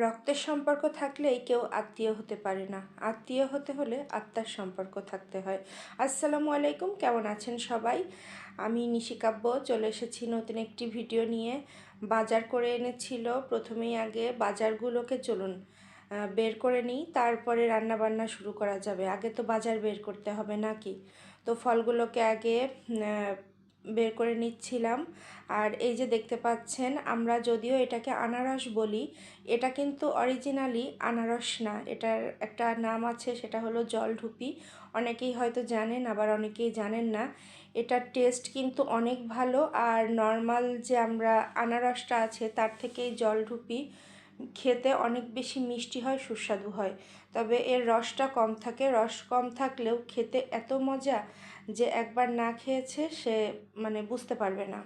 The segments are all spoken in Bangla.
রক্তের সম্পর্ক থাকলেই কেউ আত্মীয় হতে পারে না। আত্মীয় হতে হলে আত্মার সম্পর্ক থাকতে হয়। আসসালামু আলাইকুম, কেমন আছেন সবাই? আমি নিশিকাব্য চলে এসেছি নতুন একটি ভিডিও নিয়ে। বাজার করে এনেছিল, প্রথমেই আগে বাজারগুলোকে চলুন বের করে নিই, তারপরে রান্না বান্না শুরু করা যাবে। আগে তো বাজার বের করতে হবে নাকি? তো ফলগুলোকে আগে বের করে নিচ্ছিলাম। আর এই যে দেখতে পাচ্ছেন, আমরা যদিও এটাকে আনারস বলি, এটা কিন্তু অরিজিনালি আনারস না। এটার একটা নাম আছে, সেটা হলো জলঢুপি। অনেকেই হয়তো জানেন, আবার অনেকেই জানেন না। এটার টেস্ট কিন্তু অনেক ভালো। আর নর্মাল যে আমরা আনারসটা আছে, তার থেকেই জলঢুপি খেতে অনেক বেশি মিষ্টি হয়, সুস্বাদু হয়। তবে এর রসটা কম থাকে। রস কম থাকলেও খেতে এত মজা যে একবার না খেয়েছে সে মানে বুঝতে পারবে না।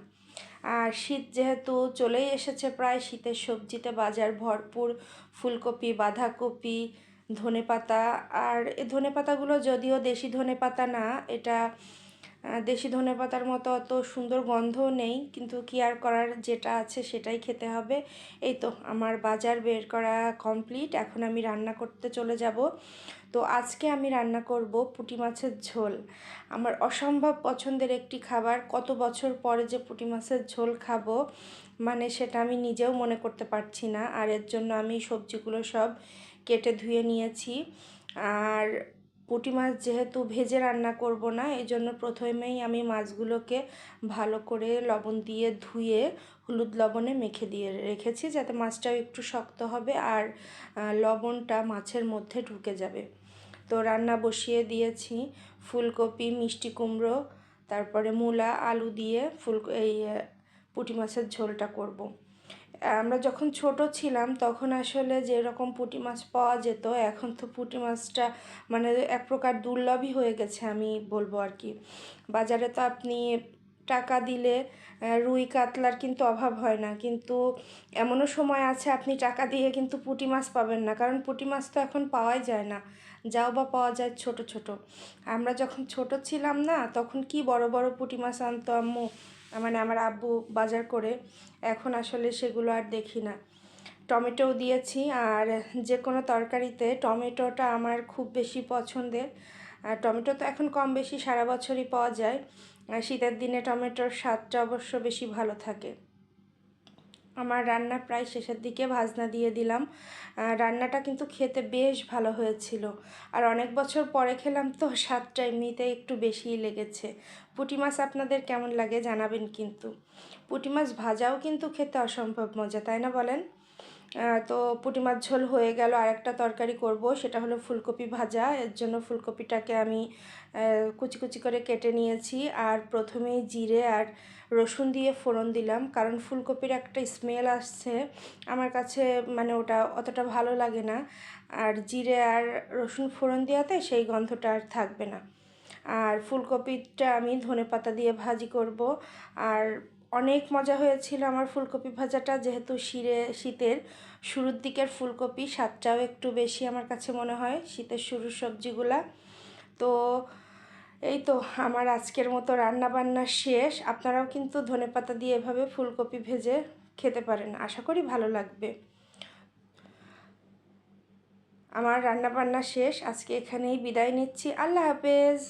আর শীত যেহেতু চলেই এসেছে প্রায়, শীতের সবজিতে বাজার ভরপুর। ফুলকপি, বাঁধাকপি ধনে পাতা আর এই ধনে পাতাগুলো যদিও দেশি ধনে পাতা না, এটা দেশি ধনে পাতার মতো অত সুন্দর গন্ধও নেই, কিন্তু কি আর করার যেটা আছে সেটাই খেতে হবে। এই তো আমার বাজার বের করা কমপ্লিট এখন আমি রান্না করতে চলে যাব। তো আজকে আমি রান্না করব পুঁটি মাছের ঝোল। আমার অসম্ভব পছন্দের একটি খাবার, কত বছর পরে যে পুঁটি মাছের ঝোল খাব মানে সেটা আমি নিজেও মনে করতে পারছি না। আর এর জন্য আমি সবজিগুলো সব কেটে ধুয়ে নিয়েছি। আর পুঁটি মাছ যেহেতু ভেজে রান্না করব না এই জন্য প্রথমেই আমি মাছগুলোকে ভালো করে লবণ দিয়ে ধুয়ে হলুদ লবণে মেখে দিয়ে রেখেছি যাতে মাছটাও একটু শক্ত হবে আর লবণটা মাছের মধ্যে ঢুকে যাবে তো রান্না বসিয়ে দিয়েছি ফুলকপি, মিষ্টি কুমড়ো, তারপরে মূলা, আলু দিয়ে ফুল, এই পুঁটি মাছের ঝোলটা করব। আমরা যখন ছোট ছিলাম, তখন আসলে যেরকম পুঁটি মাছ পাওয়া যেত, এখন তো পুঁটি মাছটা মানে এক প্রকার দুর্লভই হয়ে গেছে আমি বলব আর কি। বাজারে তো আপনি টাকা দিলে রুই কাতলার কিন্তু অভাব হয় না। কিন্তু এমনও সময় আছে আপনি টাকা দিয়ে কিন্তু পুঁটি মাছ পাবেন না। কারণ পুঁটি মাছ তো এখন পাওয়াই যায় না। যাও বা পাওয়া যায় ছোট ছোট। আমরা যখন ছোট ছিলাম না, তখন কি বড় বড় পুঁটি মাছ আনতো আম্মু? মানে আমার আব্বু বাজার করে, এখন আসলে সেগুলো আর দেখি না। টমেটোও দিয়েছি, আর যে কোনো তরকারিতে টমেটোটা আমার খুব বেশি পছন্দের। আর টমেটো তো এখন কম বেশি সারা বছরই পাওয়া যায়। শীতের দিনে টমেটোর স্বাদটা অবশ্য বেশি ভালো থাকে। আমার রান্না প্রায় শেষের দিকে ভাজনা দিয়ে দিলাম। রান্নাটা কিন্তু খেতে বেশ ভালো হয়েছিল। আর অনেক বছর পরে খেলাম তো স্বাদটা এমনিতে একটু বেশিই লেগেছে। পুঁটি মাছ আপনাদের কেমন লাগে জানাবেন কিন্তু। পুঁটি মাছ ভাজাও কিন্তু খেতে অসম্ভব মজা, তাই না বলেন? তো পুঁটি মাছ ঝোল হয়ে গেল আর একটা তরকারি করব, সেটা হলো ফুলকপি ভাজা। এর জন্য ফুলকপিটাকে আমি কুচি কুচি করে কেটে নিয়েছি, আর প্রথমেই জিরে আর রসুন দিয়ে ফোড়ন দিলাম, কারণ ফুলকপির একটা স্মেল আসছে। আমার কাছে মানে ওটা অতটা ভালো লাগে না। আর জিরে আর রসুন ফোড়ন দেওয়াতে সেই গন্ধটা আর থাকবে না। আর ফুলকপিটা আমি ধনে পাতা দিয়ে ভাজি করব, আর অনেক মজা হয়েছিল আমার ফুলকপি ভাজাটা, যেহেতু শিরে, শীতের শুরুর দিকের ফুলকপি স্বাদটাও একটু বেশি আমার কাছে মনে হয়, শীতের শুরুর সবজিগুলা। তো এই তো আমার আজকের মতো রান্না বান্না শেষ। আপনারাও কিন্তু ধনে পাতা দিয়ে এভাবে ফুলকপি ভেজে খেতে পারেন, আশা করি ভালো লাগবে। আমার রান্না বান্না শেষ, আজকে এখানেই বিদায় নিচ্ছি, আল্লাহ হাফেজ।